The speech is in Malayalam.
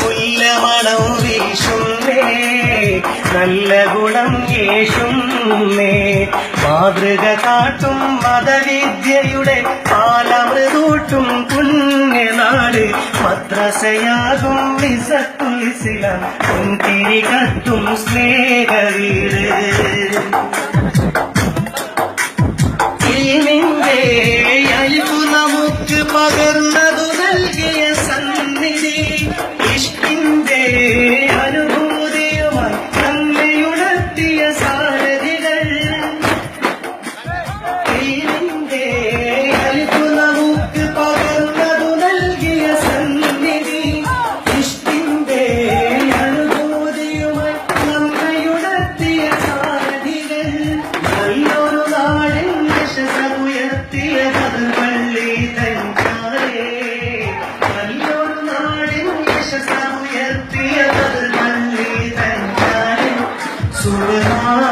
മുല്ലമണം വീശുന്നേ നല്ല ഗുണം യേശുന്നേ മാതൃക കാട്ടും മതവിദ്യയുടെ പാലമൃതൂട്ടും പുണ്യനാട്. മദ്രസയാകും വിസത്തും വിസില കത്തും സ്നേഹവീ Suleiman